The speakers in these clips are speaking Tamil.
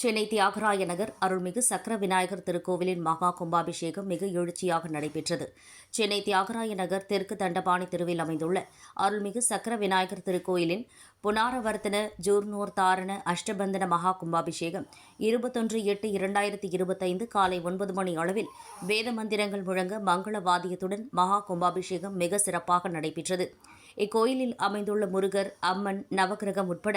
சென்னை தியாகராய நகர் அருள்மிகு சக்கர விநாயகர் திருக்கோவிலின் மகா கும்பாபிஷேகம் மிக எழுச்சியாக நடைபெற்றது. சென்னை தியாகராய நகர் தெற்கு தண்டபாணி தெருவில் அமைந்துள்ள அருள்மிகு சக்கர விநாயகர் திருக்கோயிலின் புனாரவர்த்தன ஜூர்னோர் தாரண அஷ்டபந்தன மகா கும்பாபிஷேகம் இருபத்தொன்று எட்டு இரண்டாயிரத்தி இருபத்தைந்து காலை ஒன்பது மணி அளவில் வேத மந்திரங்கள் முழங்க மங்களவாதியத்துடன் மகா கும்பாபிஷேகம் மிக சிறப்பாக நடைபெற்றது. இக்கோயிலில் அமைந்துள்ள முருகர் அம்மன் நவக்கிரகம் உட்பட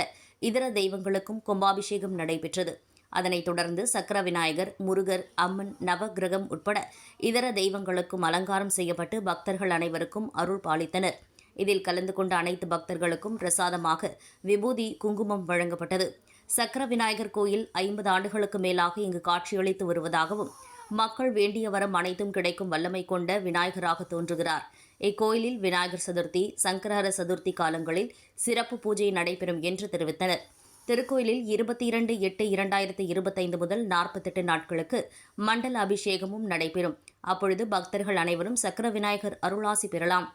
இதர தெய்வங்களுக்கும் கும்பாபிஷேகம் நடைபெற்றது. அதனைத் தொடர்ந்து சக்கர விநாயகர் முருகர் அம்மன் நவக்கிரகம் உட்பட இதர தெய்வங்களுக்கும் அலங்காரம் செய்யப்பட்டு பக்தர்கள் அனைவருக்கும் அருள் பாலித்தனர். இதில் கலந்து கொண்ட அனைத்து பக்தர்களுக்கும் பிரசாதமாக விபூதி குங்குமம் வழங்கப்பட்டது. சக்கர விநாயகர் கோயில் ஐம்பது ஆண்டுகளுக்கு மேலாக இங்கு காட்சியளித்து வருவதாகவும் மக்கள் வேண்டிய வரம் அனைத்தும் கிடைக்கும் வல்லமை கொண்ட விநாயகராக தோன்றுகிறார். இக்கோயிலில் விநாயகர் சதுர்த்தி சங்கரஹர சதுர்த்தி காலங்களில் சிறப்பு பூஜை நடைபெறும் என்று தெரிவித்தனர். திருக்கோயிலில் இருபத்தி இரண்டு எட்டு இரண்டாயிரத்தி இருபத்தைந்து முதல் நாற்பத்தெட்டு நாட்களுக்கு மண்டல அபிஷேகமும் நடைபெறும். அப்பொழுது பக்தர்கள் அனைவரும் சக்கர விநாயகர் அருளாசி பெறலாம்.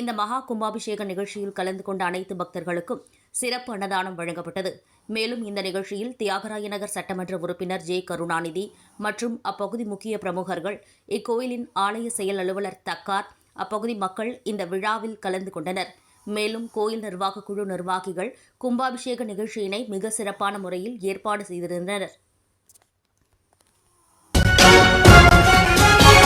இந்த மகா கும்பாபிஷேக நிகழ்ச்சியில் கலந்து கொண்ட அனைத்து பக்தர்களுக்கும் சிறப்பு அன்னதானம் வழங்கப்பட்டது. மேலும் இந்த நிகழ்ச்சியில் தியாகராய நகர் சட்டமன்ற உறுப்பினர் ஜே. கருணாநிதி மற்றும் அப்பகுதி முக்கிய பிரமுகர்கள் இக்கோயிலின் ஆலய செயல் அலுவலர் தக்கார் அப்பகுதி மக்கள் இந்த விழாவில் கலந்து கொண்டனர். மேலும் கோயில் நிர்வாக குழு நிர்வாகிகள் கும்பாபிஷேக நிகழ்ச்சியினை மிக சிறப்பான முறையில் ஏற்பாடு செய்திருந்தனர்.